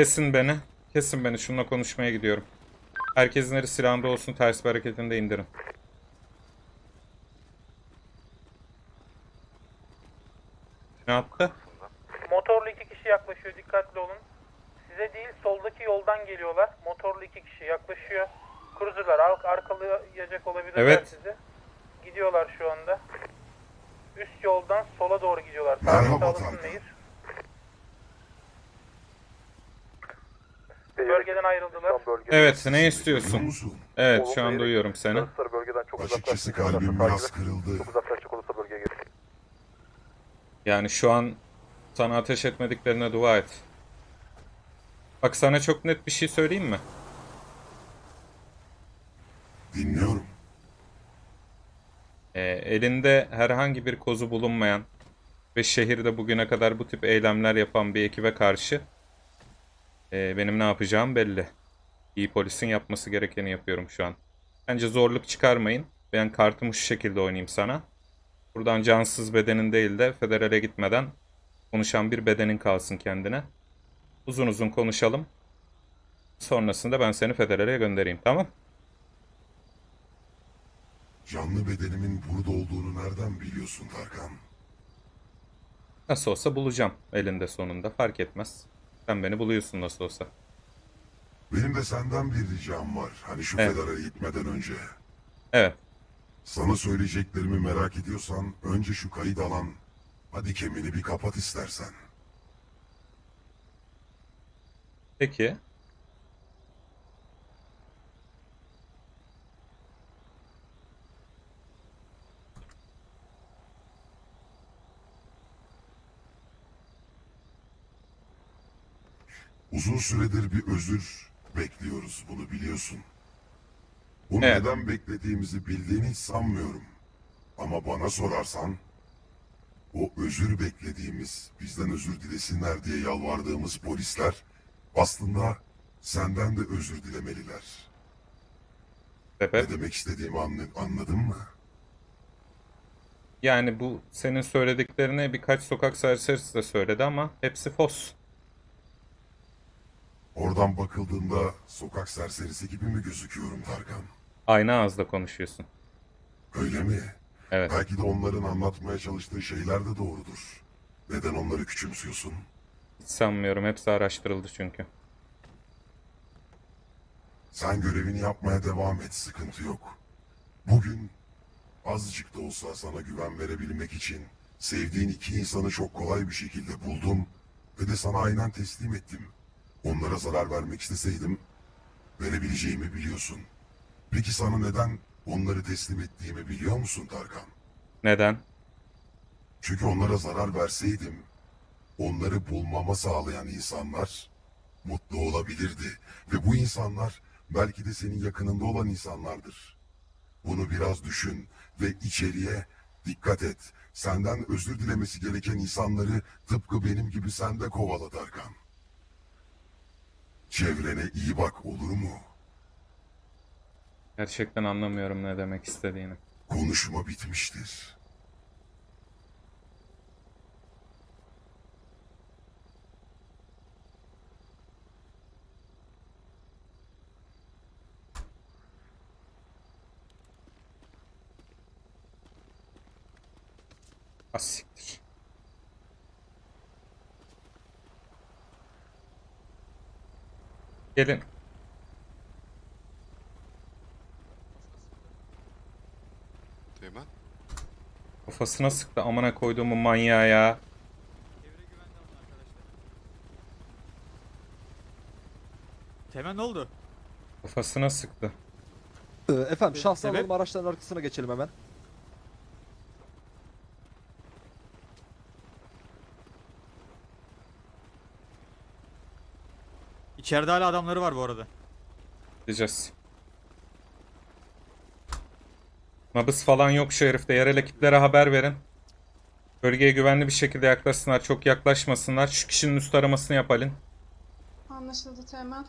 Kesin beni. Kesin beni. Şununla konuşmaya gidiyorum. Herkesin eli silahında olsun. Ters bir hareketini de indirin. Ne yaptı? Motorlu iki kişi yaklaşıyor dikkatli olun. Size değil soldaki yoldan geliyorlar. Motorlu iki kişi yaklaşıyor. Cruiser'lar ar- arkalayacak olabilirler Evet. sizi. Gidiyorlar şu anda. Üst yoldan sola doğru gidiyorlar. Merhaba. Nehir. Bölgeden ayrıldılar. Evet ne istiyorsun? Evet şu an duyuyorum seni. bölgeden çok Açıkçası kalbim biraz kırıldı. Çok uzaklaşacak olursa bölgeye gelir. Yani şu an sana ateş etmediklerine dua et. Bak sana çok net bir şey söyleyeyim mi? Dinliyorum. Ee, elinde herhangi bir kozu bulunmayan ve şehirde bugüne kadar bu tip eylemler yapan bir ekibe karşı ee, benim ne yapacağım belli. İyi polisin yapması gerekeni yapıyorum şu an. Bence zorluk çıkarmayın. Ben kartımı şu şekilde oynayayım sana. Buradan cansız bedenin değil de federale gitmeden konuşan bir bedenin kalsın kendine. Uzun uzun konuşalım. Sonrasında ben seni federale göndereyim tamam? Canlı bedenimin burada olduğunu nereden biliyorsun Tarkan? Nasıl olsa bulacağım elinde sonunda fark etmez. Sen beni buluyorsun nasıl olsa. Benim de senden bir ricam var. Hani şu Evet. federale gitmeden önce. Evet. Sana söyleyeceklerimi merak ediyorsan önce şu kayıt alan hadi kemini bir kapat istersen. Peki. Uzun süredir bir özür bekliyoruz bunu biliyorsun. Bunu Evet. neden beklediğimizi bildiğini hiç sanmıyorum. Ama bana sorarsan o özür beklediğimiz, bizden özür dilesinler diye yalvardığımız polisler aslında senden de özür dilemeliler. Sebep? Ne demek istediğimi anla- anladın mı? Yani bu senin söylediklerini birkaç sokak serserisi de söyledi ama hepsi fos. Oradan bakıldığında sokak serserisi gibi mi gözüküyorum Tarkan? Aynı ağızda konuşuyorsun. Öyle mi? Evet. Belki de onların anlatmaya çalıştığı şeyler de doğrudur. Neden onları küçümsüyorsun? Hiç sanmıyorum. Hepsi araştırıldı çünkü. Sen görevini yapmaya devam et, sıkıntı yok. Bugün azıcık da olsa sana güven verebilmek için sevdiğin iki insanı çok kolay bir şekilde buldum ve de sana aynen teslim ettim. Onlara zarar vermek isteseydim verebileceğimi biliyorsun. Peki sana neden onları teslim ettiğimi biliyor musun Tarkan? Neden? Çünkü onlara zarar verseydim, onları bulmama sağlayan insanlar mutlu olabilirdi. Ve bu insanlar belki de senin yakınında olan insanlardır. Bunu biraz düşün ve içeriye dikkat et. Senden özür dilemesi gereken insanları tıpkı benim gibi sen de kovala Tarkan. Çevrene iyi bak olur mu? Gerçekten anlamıyorum ne demek istediğini. Konuşma bitmiştir. Az Gelin. Teğmen. Kafasına sıktı amına koyduğumun manyağı ya. Temen ne oldu? Kafasına sıktı. Ee, Efendim şahsı Evet. alalım araçların arkasına geçelim hemen. İçeride hala adamları var bu arada. Gideceğiz. Nabız falan yok şu herifte. Yerel ekiplere haber verin. Bölgeye güvenli bir şekilde yaklaşsınlar. Çok yaklaşmasınlar. Şu kişinin üst aramasını yapalım. Anlaşıldı Teğmen.